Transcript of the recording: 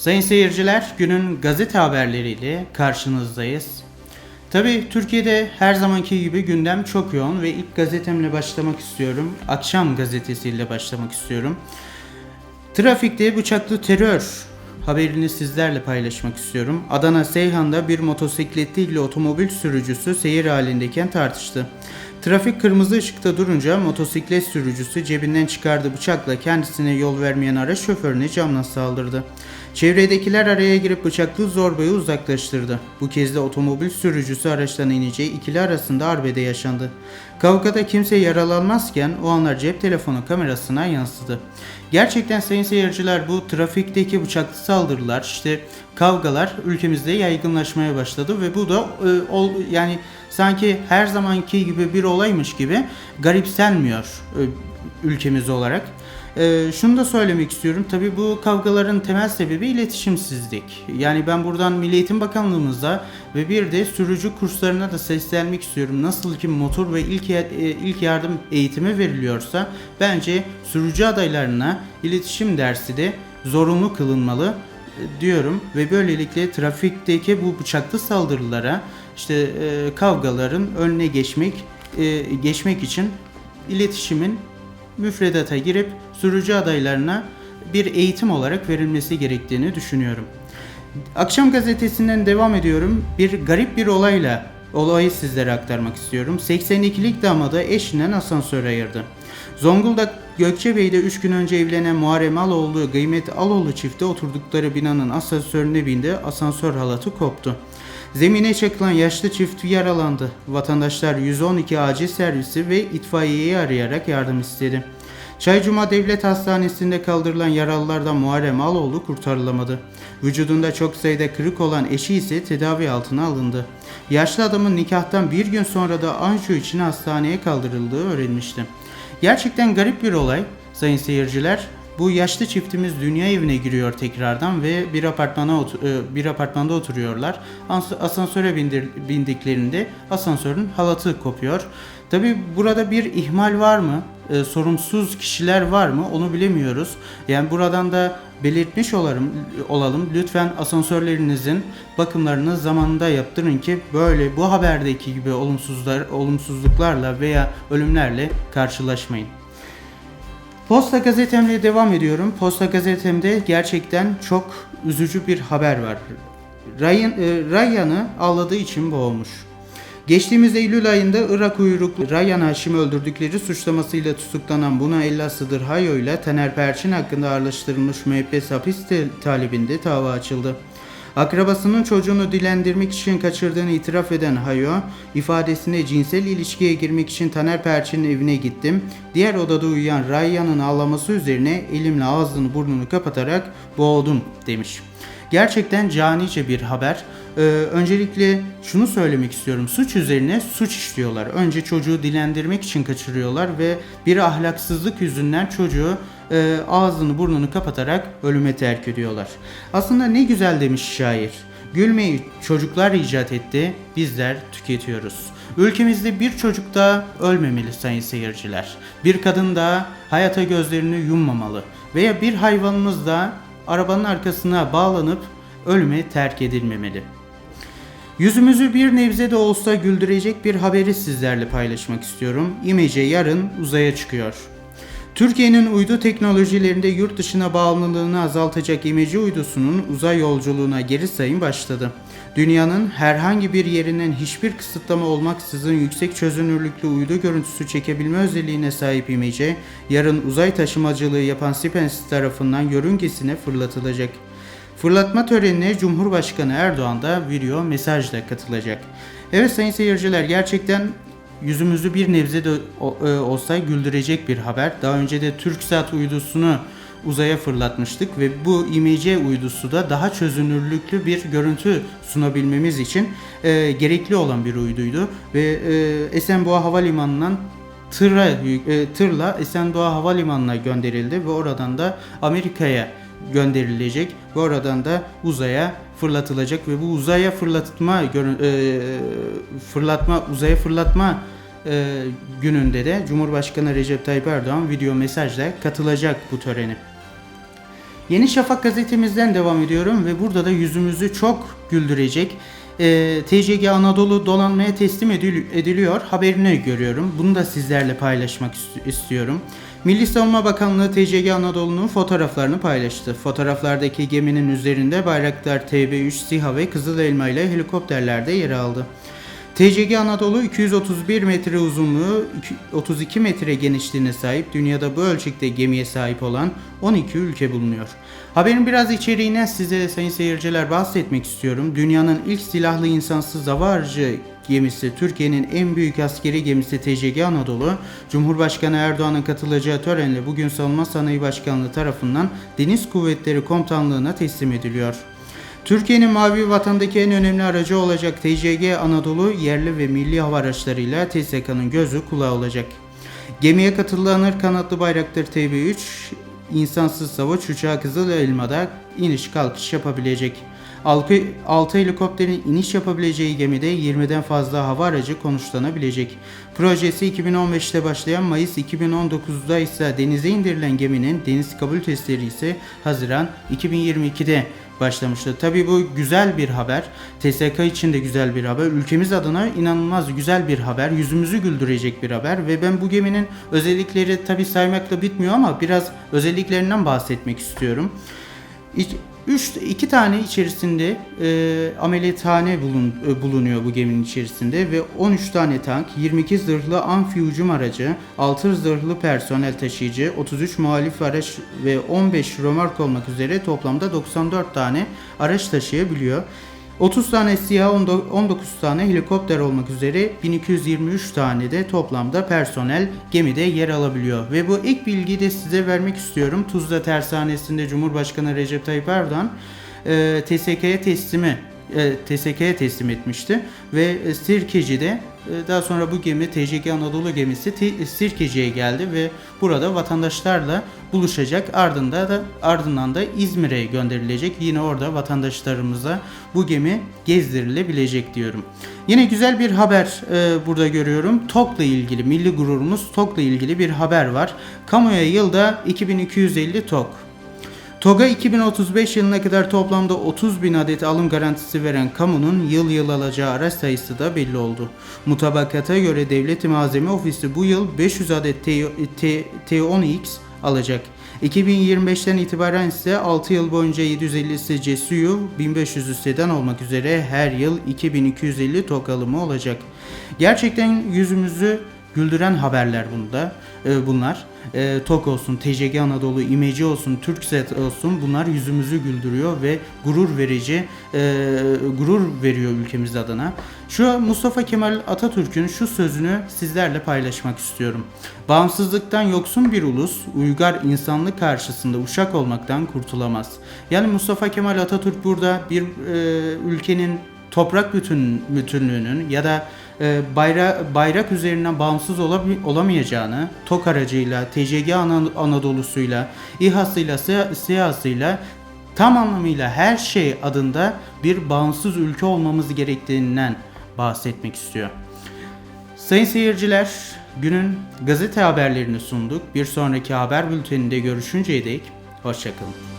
Sayın seyirciler, günün gazete haberleriyle karşınızdayız. Tabii Türkiye'de her zamanki gibi gündem çok yoğun ve ilk gazetemle başlamak istiyorum. Akşam gazetesiyle başlamak istiyorum. Trafikte bıçaklı terör haberini sizlerle paylaşmak istiyorum. Adana Seyhan'da bir motosikletli otomobil sürücüsü seyir halindeyken tartıştı. Trafik kırmızı ışıkta durunca motosiklet sürücüsü cebinden çıkardığı bıçakla kendisine yol vermeyen araç şoförüne camla saldırdı. Çevredekiler araya girip bıçaklı zorbayı uzaklaştırdı. Bu kez de otomobil sürücüsü araçtan ineceği ikili arasında arbede yaşandı. Kavgada kimse yaralanmazken o anlar cep telefonu kamerasına yansıdı. Gerçekten sayın seyirciler bu trafikteki bıçaklı saldırılar işte kavgalar ülkemizde yaygınlaşmaya başladı ve bu da e, ol, yani sanki her zamanki gibi bir olaymış gibi garipsenmiyor e, ülkemiz olarak. E, şunu da söylemek istiyorum. Tabii bu kavgaların temel sebebi iletişimsizlik. Yani ben buradan Milli Eğitim Bakanlığımıza ve bir de sürücü kurslarına da seslenmek istiyorum. Nasıl ki motor ve ilk e, ilk yardım eğitimi veriliyorsa bence sürücü adaylarına iletişim dersi de zorunlu kılınmalı e, diyorum ve böylelikle trafikteki bu bıçaklı saldırılara işte e, kavgaların önüne geçmek e, geçmek için iletişimin müfredata girip sürücü adaylarına bir eğitim olarak verilmesi gerektiğini düşünüyorum. Akşam gazetesinden devam ediyorum. Bir garip bir olayla olayı sizlere aktarmak istiyorum. 82'lik damadı eşinden asansör ayırdı. Zonguldak Gökçebey'de 3 gün önce evlenen Muharrem Aloğlu, Kıymet Aloğlu çifti oturdukları binanın asansörüne bindi. Asansör halatı koptu. Zemine çakılan yaşlı çift yaralandı. Vatandaşlar 112 acil servisi ve itfaiyeyi arayarak yardım istedi. Çaycuma Devlet Hastanesi'nde kaldırılan yaralılardan Muharrem Aloğlu kurtarılamadı. Vücudunda çok sayıda kırık olan eşi ise tedavi altına alındı. Yaşlı adamın nikahtan bir gün sonra da anjiyo için hastaneye kaldırıldığı öğrenmişti. Gerçekten garip bir olay sayın seyirciler. Bu yaşlı çiftimiz dünya evine giriyor tekrardan ve bir apartmana e, bir apartmanda oturuyorlar. Ans- Asansöre bindir- bindiklerinde asansörün halatı kopuyor. Tabi burada bir ihmal var mı? E, sorumsuz kişiler var mı? Onu bilemiyoruz. Yani buradan da belirtmiş olalım, olalım. Lütfen asansörlerinizin bakımlarını zamanında yaptırın ki böyle bu haberdeki gibi olumsuzlar, olumsuzluklarla veya ölümlerle karşılaşmayın. Posta gazetemle devam ediyorum. Posta gazetemde gerçekten çok üzücü bir haber var. Ryan, e, Ryan'ı ağladığı için boğulmuş. Geçtiğimiz Eylül ayında Irak uyruklu Ryan Haşim'i öldürdükleri suçlamasıyla tutuklanan Buna Ella Sıdır Hayo ile Taner Perçin hakkında ağırlaştırılmış müebbet hapis talebinde dava açıldı. Akrabasının çocuğunu dilendirmek için kaçırdığını itiraf eden Hayo, ifadesinde cinsel ilişkiye girmek için Taner Perçin'in evine gittim. Diğer odada uyuyan Rayyan'ın ağlaması üzerine elimle ağzını burnunu kapatarak boğdum demiş. Gerçekten canice bir haber. Ee, öncelikle şunu söylemek istiyorum. Suç üzerine suç işliyorlar. Önce çocuğu dilendirmek için kaçırıyorlar ve bir ahlaksızlık yüzünden çocuğu e, ağzını burnunu kapatarak ölüme terk ediyorlar. Aslında ne güzel demiş şair. Gülmeyi çocuklar icat etti, bizler tüketiyoruz. Ülkemizde bir çocuk daha ölmemeli sayın seyirciler. Bir kadın daha hayata gözlerini yummamalı. Veya bir hayvanımız da arabanın arkasına bağlanıp ölüme terk edilmemeli. Yüzümüzü bir nebze de olsa güldürecek bir haberi sizlerle paylaşmak istiyorum. İmece yarın uzaya çıkıyor. Türkiye'nin uydu teknolojilerinde yurt dışına bağımlılığını azaltacak imece uydusunun uzay yolculuğuna geri sayım başladı. Dünyanın herhangi bir yerinden hiçbir kısıtlama olmaksızın yüksek çözünürlüklü uydu görüntüsü çekebilme özelliğine sahip imece, yarın uzay taşımacılığı yapan SpaceX tarafından yörüngesine fırlatılacak. Fırlatma törenine Cumhurbaşkanı Erdoğan da video mesajla katılacak. Evet sayın seyirciler gerçekten yüzümüzü bir nebze de e, olsa güldürecek bir haber. Daha önce de TürkSat uydusunu uzaya fırlatmıştık ve bu IMC uydusu da daha çözünürlüklü bir görüntü sunabilmemiz için e, gerekli olan bir uyduydu ve e, Esenboğa Havalimanı'ndan yük- e, tırla Esenboğa Havalimanı'na gönderildi ve oradan da Amerika'ya gönderilecek ve oradan da uzaya fırlatılacak ve bu uzaya fırlatma e, fırlatma uzaya fırlatma e, gününde de Cumhurbaşkanı Recep Tayyip Erdoğan video mesajla katılacak bu törene. Yeni Şafak gazetemizden devam ediyorum ve burada da yüzümüzü çok güldürecek e, TCG Anadolu dolanmaya teslim edil- ediliyor haberini görüyorum. Bunu da sizlerle paylaşmak ist- istiyorum. Milli Savunma Bakanlığı TCG Anadolu'nun fotoğraflarını paylaştı. Fotoğraflardaki geminin üzerinde Bayraktar TB3, SİHA ve Kızıl Elma ile helikopterler de yer aldı. TCG Anadolu 231 metre uzunluğu, iki- 32 metre genişliğine sahip dünyada bu ölçekte gemiye sahip olan 12 ülke bulunuyor. Haberin biraz içeriğine size sayın seyirciler bahsetmek istiyorum. Dünyanın ilk silahlı insansız hava aracı gemisi, Türkiye'nin en büyük askeri gemisi TCG Anadolu, Cumhurbaşkanı Erdoğan'ın katılacağı törenle bugün Savunma Sanayi Başkanlığı tarafından Deniz Kuvvetleri Komutanlığı'na teslim ediliyor. Türkiye'nin mavi vatandaki en önemli aracı olacak TCG Anadolu yerli ve milli hava araçlarıyla TSK'nın gözü kulağı olacak. Gemiye katılanır kanatlı bayraktır TB3 insansız savaş uçağı Kızıl Elma'da iniş kalkış yapabilecek. 6 helikopterin iniş yapabileceği gemide 20'den fazla hava aracı konuşlanabilecek. Projesi 2015'te başlayan Mayıs 2019'da ise denize indirilen geminin deniz kabul testleri ise Haziran 2022'de başlamıştı. Tabii bu güzel bir haber. TSK için de güzel bir haber. Ülkemiz adına inanılmaz güzel bir haber. Yüzümüzü güldürecek bir haber ve ben bu geminin özellikleri tabii saymakla bitmiyor ama biraz özelliklerinden bahsetmek istiyorum. İç, üç, iki tane içerisinde e, ameliyathane bulun, e, bulunuyor bu geminin içerisinde ve 13 tane tank, 22 zırhlı amfi hücum aracı, 6 zırhlı personel taşıyıcı, 33 muhalif araç ve 15 römork olmak üzere toplamda 94 tane araç taşıyabiliyor. 30 tane siyah 19 tane helikopter olmak üzere 1223 tane de toplamda personel gemide yer alabiliyor. Ve bu ilk bilgiyi de size vermek istiyorum. Tuzla Tersanesi'nde Cumhurbaşkanı Recep Tayyip Erdoğan e, teslimi e, TSK'ye teslim etmişti ve e, Sirkeci'de e, daha sonra bu gemi TCG Anadolu gemisi T- Sirkeci'ye geldi ve burada vatandaşlarla buluşacak. Ardından da ardından da İzmir'e gönderilecek. Yine orada vatandaşlarımıza bu gemi gezdirilebilecek diyorum. Yine güzel bir haber e, burada görüyorum. TOK'la ilgili, milli gururumuz TOK'la ilgili bir haber var. Kamuya yılda 2250 TOK. TOG'a 2035 yılına kadar toplamda 30 bin adet alım garantisi veren kamunun yıl yıl alacağı araç sayısı da belli oldu. Mutabakata göre Devlet Malzeme Ofisi bu yıl 500 adet T- T- T10X alacak. 2025'ten itibaren ise 6 yıl boyunca 750'si CSU, 1500'ü sedan olmak üzere her yıl 2250 TOG alımı olacak. Gerçekten yüzümüzü güldüren haberler bunda. e, bunlar. E, TOK olsun, TCG Anadolu, İmeci olsun, Türkset olsun bunlar yüzümüzü güldürüyor ve gurur verici, e, gurur veriyor ülkemiz adına. Şu Mustafa Kemal Atatürk'ün şu sözünü sizlerle paylaşmak istiyorum. Bağımsızlıktan yoksun bir ulus, uygar insanlık karşısında uşak olmaktan kurtulamaz. Yani Mustafa Kemal Atatürk burada bir e, ülkenin toprak bütün bütünlüğünün ya da bayra, bayrak üzerinden bağımsız olamayacağını TOK aracıyla, TCG Ana- Anadolu'suyla, İHA'sıyla, SİHA- SİHA'sıyla tam anlamıyla her şey adında bir bağımsız ülke olmamız gerektiğinden bahsetmek istiyor. Sayın seyirciler, günün gazete haberlerini sunduk. Bir sonraki haber bülteninde görüşünceye dek hoşçakalın.